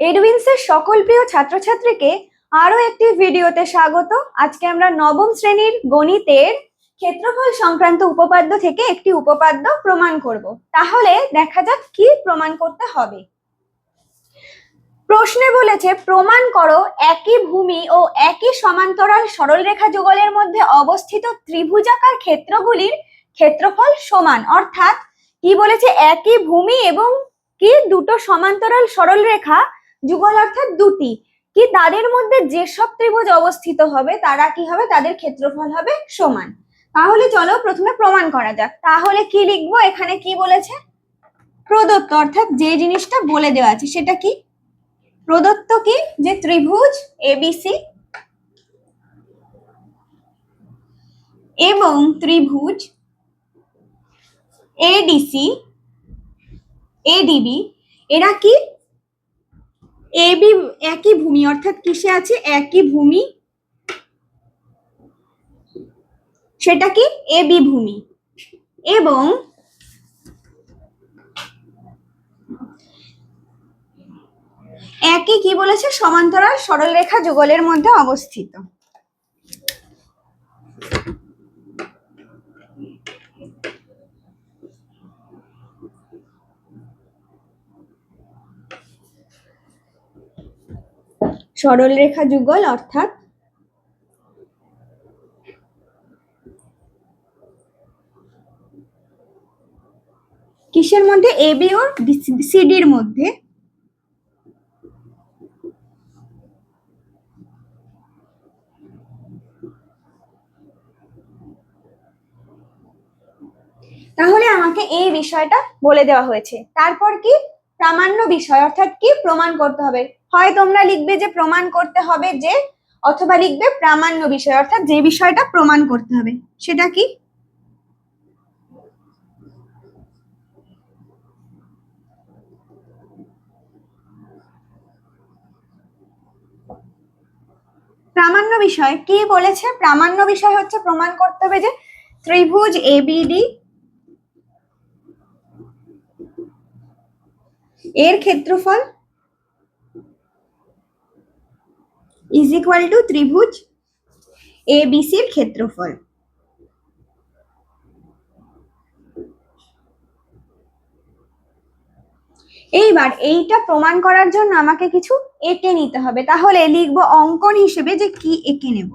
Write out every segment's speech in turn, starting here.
এডুইন্সের সকল প্রিয় ছাত্রছাত্রীকে আরও একটি ভিডিওতে স্বাগত। আজকে আমরা নবম শ্রেণির গণিতের ক্ষেত্রফল সংক্রান্ত উপপাদ্য থেকে একটি উপপাদ্য প্রমাণ করব। তাহলে দেখা যাক কি প্রমাণ করতে হবে। প্রশ্নে বলেছে, প্রমাণ করো একই ভূমি ও একই সমান্তরাল সরলরেখা যুগলের মধ্যে অবস্থিত ত্রিভুজাকার ক্ষেত্রগুলির ক্ষেত্রফল সমান। অর্থাৎ কি বলেছে, একই ভূমি এবং কি দুটো সমান্তরাল সরলরেখা যুগল অর্থাৎ দুটি। কি তাদের মধ্যে যেসব ত্রিভুজ অবস্থিত হবে, তারা কি হবে? তাদের ক্ষেত্রফল হবে সমান। তাহলে চলো প্রথমে প্রমাণ করা যাক। তাহলে কি লিখব? এখানে কি বলেছে? প্রদত্ত, অর্থাৎ যে জিনিসটা বলে দেওয়া আছে, সেটা কি? প্রদত্ত কি? যে ত্রিভুজ এবিসি এবং ত্রিভুজ এডিসি এডিবি এরা কি? এবি একই ভূমি, অর্থাৎ কিসে আছে? একই ভূমি। সেটা কি? এবি ভূমি। এবং একই কি বলেছে? সমান্তরাল সরলরেখা যুগলের মধ্যে অবস্থিত। সরলরেখা যুগল, অর্থাৎ কিসের মধ্যে? এবি ও সিডির মধ্যে। তাহলে আমাকে এই বিষয়টা বলে দেওয়া হয়েছে। তারপর কি? প্রামাণ্য বিষয়, অর্থাৎ কি? প্রমাণ করতে হবে। হয় তোমরা লিখবে যে প্রমাণ করতে হবে যে, অথবা লিখবে প্রামাণ্য বিষয়, অর্থাৎ যে বিষয়টা প্রমাণ করতে হবে। সেটা কি? প্রামাণ্য বিষয়। কি বলেছে? প্রামাণ্য বিষয় হচ্ছে প্রমাণ করতে হবে যে, ত্রিভুজ এবিডি এর ক্ষেত্রফল ইজ ইকুয়াল টু ত্রিভুজ এ বিসির ক্ষেত্রফল। এইবার এইটা প্রমাণ করার জন্য আমাকে কিছু এঁকে নিতে হবে। তাহলে লিখব অঙ্কন হিসেবে যে কি এঁকে নেব।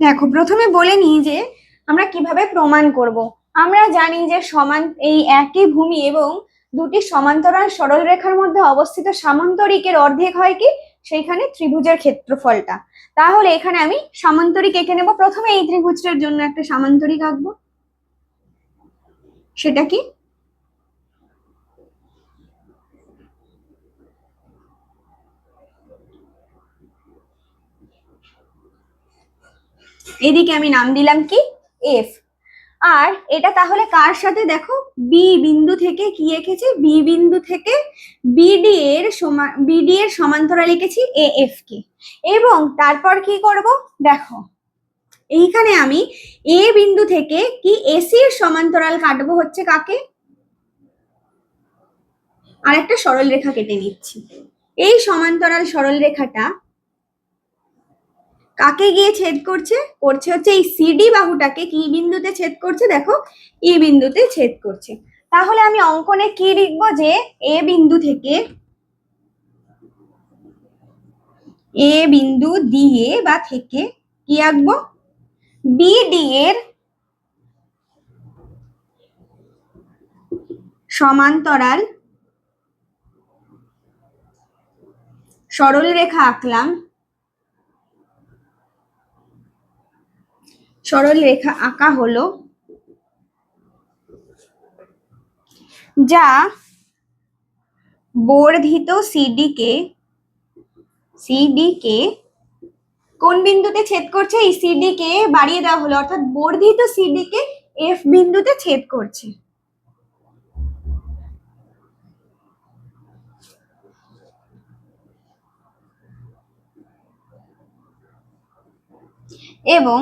দেখো, প্রথমে বলে নিই যে আমরা কীভাবে প্রমাণ করব। আমরা জানি যে সমান এই একই ভূমি এবং দুটি সমান্তরাল সরলরেখার মধ্যে অবস্থিত সামান্তরিকের অর্ধেক হয় কি? সেইখানে ত্রিভুজের ক্ষেত্রফলটা। তাহলে এখানে আমি সামান্তরিক এঁকে নেব। প্রথমে এই ত্রিভুজটার জন্য একটা সামান্তরিক আঁকবো। সেটা কি? এদিকে আমি নাম দিলাম কি? এফ আর এটা তাহলে কার সাথে? দেখো বি বিন্দু থেকে কি এঁকেছে? বি বিন্দু থেকে বিডি এর সমান বিডি এর সমান্তরাল লিখেছি এ এফ কে এবং তারপর কি করব? দেখো, এইখানে আমি এ বিন্দু থেকে কি এসি এর সমান্তরাল কাটবো হচ্ছে কাকে? আর একটা সরল রেখা কেটে নিচ্ছি। এই সমান্তরাল সরল রেখাটা কাকে গিয়ে ছেদ করছে? করছে হচ্ছে এই সিডি বাহুটাকে কি বিন্দুতে ছেদ করছে? দেখো ই বিন্দুতে ছেদ করছে। তাহলে আমি অঙ্কনে কি লিখব যে এ বিন্দু থেকে এ বিন্দু দিয়ে বা থেকে কি আঁকবো? বিডি এর সমান্তরাল সরল রেখা আঁকলাম। সরল রেখা আঁকা হলো, যা বর্ধিত সিডি কে সিডি কে কোন বিন্দুতে ছেদ করছে? এই সিডি কে বাড়িয়ে দেওয়া হলো, অর্থাৎ বর্ধিত সিডি কে এফ বিন্দুতে ছেদ করছে। এবং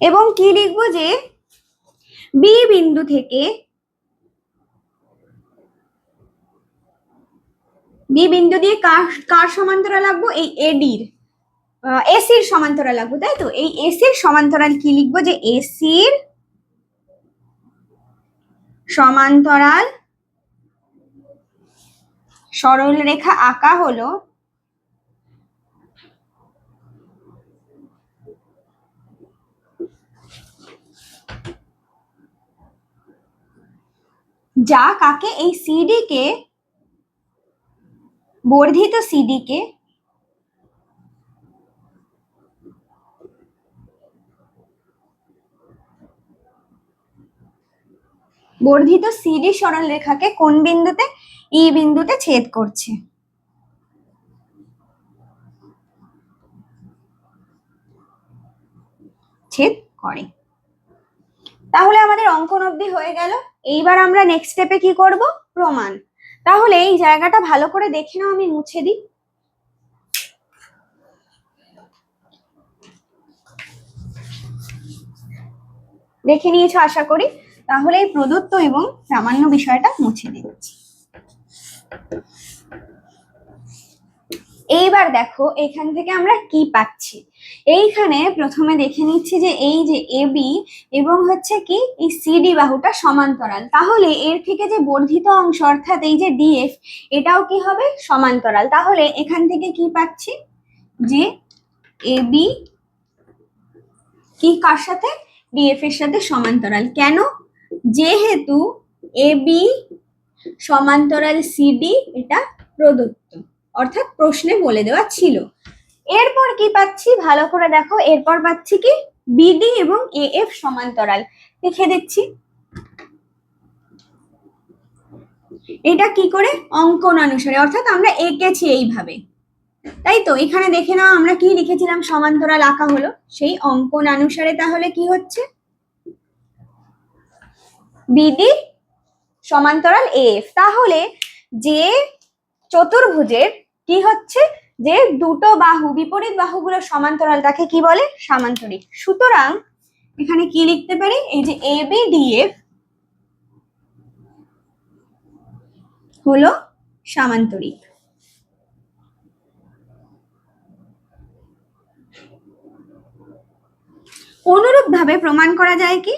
এবং কি লিখব যে? বি বিন্দু থেকে বি বিন্দু দিয়ে কার কার সমান্তরাল লাগবো? এই এডির এসির সমান্তরাল লাগবো, তাই তো? এই এসির সমান্তরাল কি লিখব যে? এসির সমান্তরাল সরল রেখা আঁকা হলো যা কাকে? এই সিডি কে? বর্ধিত সিডি কে? বর্ধিত সিডি সরল রেখাকে কোন বিন্দুতে? ই বিন্দুতে ছেদ করছে। ছেদ করে। তাহলে আমাদের অঙ্কন অবধি হয়ে গেল। এইবার আমরা নেক্সট স্টেপে কি করব? প্রমাণ। তাহলে এই জায়গাটা ভালো করে দেখে নাও, আমি মুছে দিই। দেখে নিয়েছো, আশা করি। তাহলে এই প্রদত্ত এবং প্রামাণ্য বিষয়টা মুছে দিচ্ছি। এইবার দেখো এখান থেকে আমরা কি পাচ্ছি। এইখানে প্রথমে দেখে নিচ্ছি যে এই যে এ বি এবং হচ্ছে কি এই সিডি বাহুটা সমান্তরাল। তাহলে এর থেকে যে বর্ধিত অংশ অর্থাৎ এই যে ডিএফ এটাও কি হবে? সমান্তরাল। তাহলে এখান থেকে কি পাচ্ছি? যে এ বি কি কার সাথে? ডিএফ এর সাথে সমান্তরাল। কেন? যেহেতু এ বি সমান্তরাল সিডি এটা প্রদত্ত। অর্থাৎ প্রশ্নে বলে দেওয়া ছিল। এরপর কি পাচ্ছি? ভালো করে দেখো। এরপর পাচ্ছি কি? বিডি এবং এ এফ সমান্তরাল। লিখে দিচ্ছি। এটা কি করে? অঙ্কন অনুসারে। অর্থাৎ আমরা এঁকেছি এইভাবে। তাই তো? এখানে দেখে নাও আমরা কি লিখেছিলাম? সমান্তরাল আঁকা হলো। সেই অঙ্কন অনুসারে তাহলে কি হচ্ছে? বিডি সমান্তরাল এফ তাহলে যে চতুর্ভুজের কি হচ্ছে? যে দুটো বাহু, বিপরীত বাহুগুলো সমান্তরাল তাকে কি বলে? সামান্তরিক। সুতরাং এখানে কি লিখতে পারি? এই যে এ বি ডিএফ হলো সামান্তরিক। অনুরূপ ভাবে প্রমাণ করা যায় কি?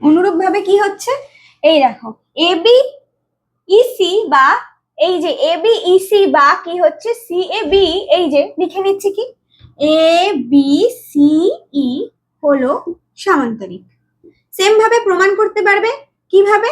অনুরূপ ভাবে কি হচ্ছে? এই দেখো এ বি ইসি বা এই যে এবি ইসি বা কি হচ্ছে? সি এ বি এই যে লিখে নিচ্ছি কি? এ বি সি ই হলো সামান্তরিক। সেম ভাবে প্রমাণ করতে পারবে? কীভাবে?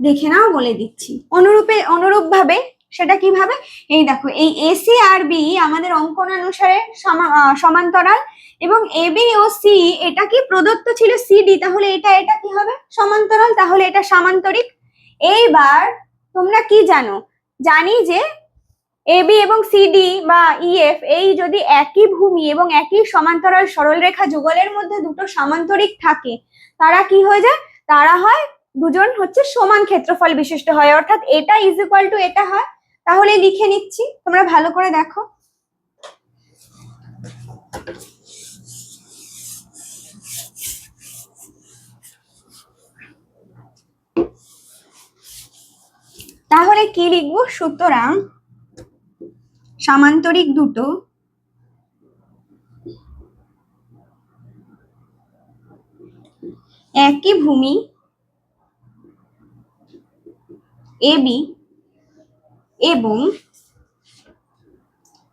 দেখে নাও, বলে দিচ্ছি। অনুরূপে অনুরূপ ভাবে সেটা কীভাবে? এই দেখো, এই এসি আর বি আমাদের অঙ্কন অনুসারে সমা- সমান্তরাল এবং এ বি ও সি এটা কি প্রদত্ত ছিল সিডি তাহলে এটা এটা কি হবে? সমান্তরাল, তাহলে এটা সামান্তরিক। এইবার তোমরা কি জানো? জানি যে এ বি এবং সিডি বা ইএফ এই যদি একই ভূমি এবং একই সমান্তরাল সরলরেখা যুগলের মধ্যে দুটো সামান্তরিক থাকে, তারা কি হয়ে যায়? তারা হয় দুজন হচ্ছে সমান ক্ষেত্রফল বিশিষ্ট হয়। অর্থাৎ এটা ইজ ইকুয়াল টু এটা হয় তাহলে লিখে নিচ্ছি। তোমরা ভালো করে দেখো। তাহলে কি লিখব? সুতরাং সামান্তরিক দুটো একই ভূমি এবি এবং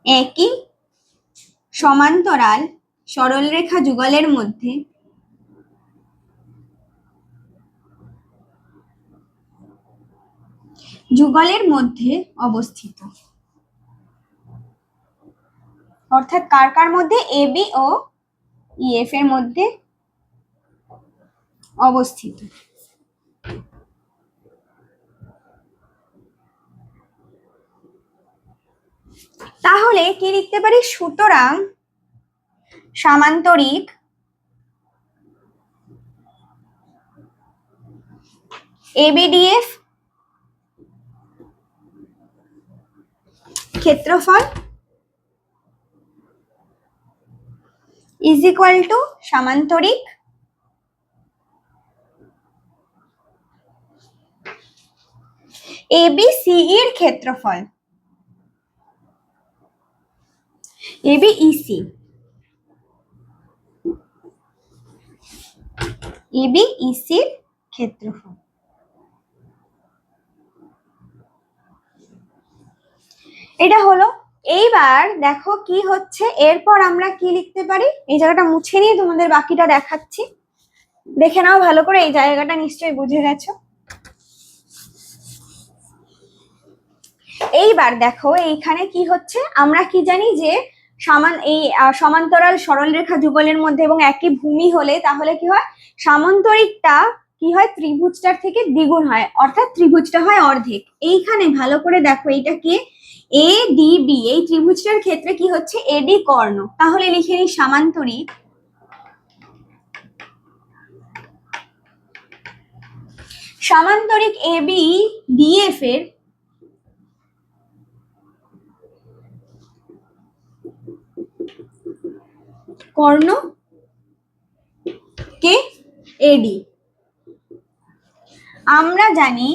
একই সমান্তরাল সরলরেখা যুগলের মধ্যে যুগলের মধ্যে অবস্থিত। অর্থাৎ কার কার মধ্যে? এ বি ও ইএফ এর মধ্যে অবস্থিত। তাহলে কি লিখতে পারি? সুতরাং সামান্তরিক এবিডিএফ ক্ষেত্রফল ইজ ইকুয়াল টু সামান্তরিক এ বি সি এর ক্ষেত্রফল। A B E C A B E সির ক্ষেত্রফল. এটা হলো, এইবার দেখো কি হচ্ছে, এরপর আমরা কি লিখতে পারি? এই জায়গাটা মুছে নিয়ে তোমাদের বাকিটা দেখাচ্ছি। দেখে নাও ভালো করে, এই জায়গাটা নিশ্চয়ই বুঝে গেছো। এইবার দেখো, এইখানে কি হচ্ছে? আমরা কি জানি যে সমান এই সমান্তরাল সরলরেখা যুগলের মধ্যে এবং একই ভূমি হলে তাহলে কি হয়? সামান্তরিকটা কি হয়? ত্রিভুজটার থেকে দ্বিগুণ হয়, অর্থাৎ ত্রিভুজটা হয় অর্ধেক। এইখানে ভালো করে দেখো এইটা কি? এ ডি বি এই ত্রিভুজটার ক্ষেত্রে কি হচ্ছে? এডি কর্ণ। তাহলে লিখে নিই সামান্তরিক। সামান্তরিক এ বি ডিএফ এর কর্ণ? কে? এডি আমরা জানি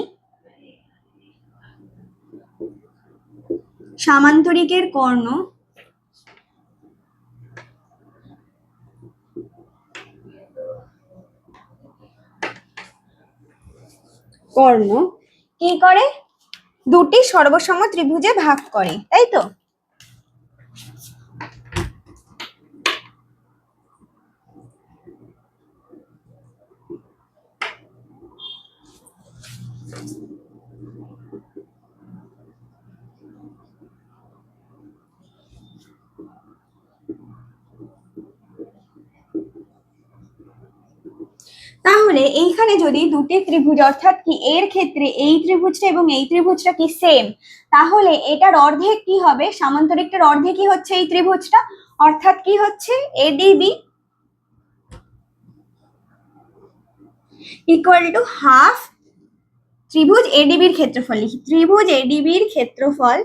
সামান্তরিকের কর্ণ কর্ণ কি করে? দুটি সর্বসম ত্রিভুজে ভাগ করে, তাই তো তাহলে এইখানে যদি দুটি ত্রিভুজ, অর্থাৎ কি এর ক্ষেত্রে এই ত্রিভুজটা এবং এই ত্রিভুজটা কি সেম তাহলে এটার অর্ধেক কি হবে? সামান্তরিকটার অর্ধেকই হচ্ছে এই ত্রিভুজটা? অর্থাৎ কি হচ্ছে? এডিবি ইকুয়াল টু হাফ ত্রিভুজ এডিবির ক্ষেত্রফল লিখি। ত্রিভুজ এডিবির ক্ষেত্রফল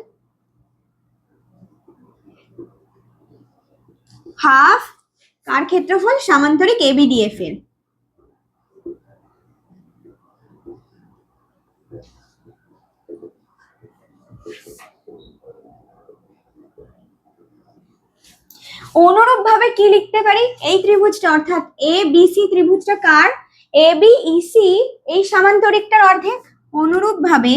হাফ কার ক্ষেত্রফল? সামান্তরিক এবিডিএফ এর। অনুরূপ ভাবে কি লিখতে পারি? এই ত্রিভুজটা, অর্থাৎ এ বি সি ত্রিভুজটা কার? এ বি ই সি এই সামান্তরিকটার অর্ধেক অনুরূপ ভাবে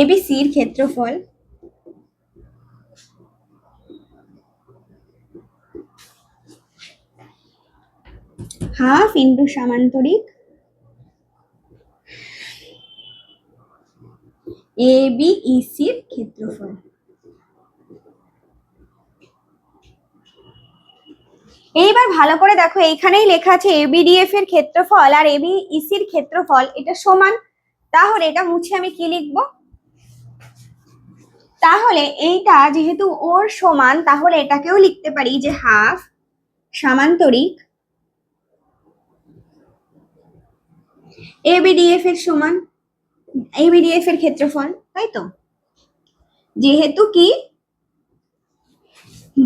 এবিসির ক্ষেত্রফল হাফ ইন্টু সামান্তরিক এ বি ই সির ক্ষেত্রফল। এইবার ভালো করে দেখো, এইখানেই লেখা আছে এবিডিএফ এর ক্ষেত্রফল আর এবি ইসির ক্ষেত্রফল, এটা সমান। তাহলে এটা মুছে আমি কি লিখব? তাহলে এইটা যেহেতু ওর সমান, তাহলে এটাকেও লিখতে পারি যে হাফ সামান্তরিক এবিডিএফ এর সমান। এবিডিএফ এর ক্ষেত্রফল তাই তো যেহেতু কি?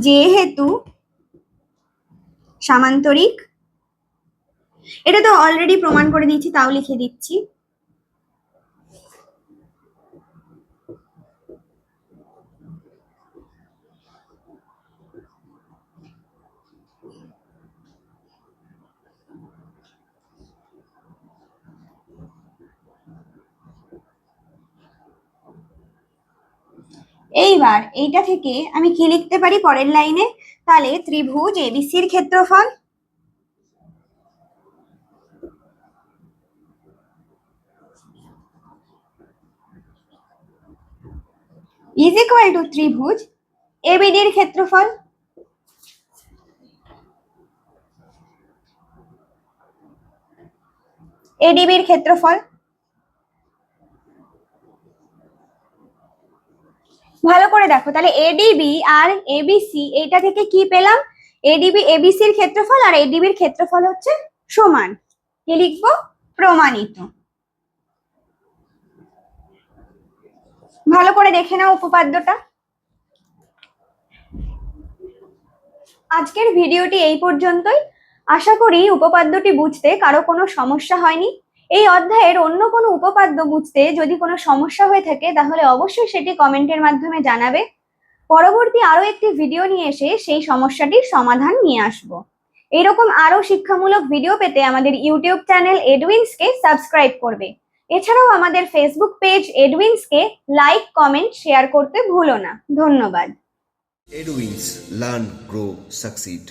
যেহেতু সামান্তরিক। এটা তো অলরেডি প্রমাণ করে দিয়েছি, তাও লিখে দিচ্ছি। এইবার এইটা থেকে আমি কি লিখতে পারি পরের লাইনে? তাহলে ত্রিভুজ এবিসির ক্ষেত্রফল। ইজ ইকুয়াল টু ত্রিভুজ এবিডির ক্ষেত্রফল। এডিবির ক্ষেত্রফল। ভালো করে দেখো, তাহলে এডিবি আর এবিসি এইটা থেকে কি পেলাম? এডিবি এবিসির ক্ষেত্রফল আর এডিবির ক্ষেত্রফল হচ্ছে সমান। কি লিখব? প্রমাণিত। ভালো করে দেখে নাও উপপাদ্যটা। আজকের ভিডিওটি এই পর্যন্তই। আশা করি উপপাদ্যটি বুঝতে কারও কোনো সমস্যা হয়নি। এই অধ্যায়ের অন্য কোনো উপপাদ্য বুঝতে যদি কোনো সমস্যা হয়ে থাকে তাহলে অবশ্যই সেটি কমেন্টের মাধ্যমে জানাবে। পরবর্তী আরও একটি ভিডিও নিয়ে এসে সেই সমস্যাটির সমাধান নিয়ে আসব। এরকম আরও শিক্ষামূলক ভিডিও পেতে আমাদের ইউটিউব চ্যানেল এডউইন্সকে সাবস্ক্রাইব করবে। এছাড়াও আমাদের ফেসবুক পেজ এডউইন্সকে লাইক কমেন্ট শেয়ার করতে ভুলো না। ধন্যবাদ। Edwins Learn, Grow, Succeed.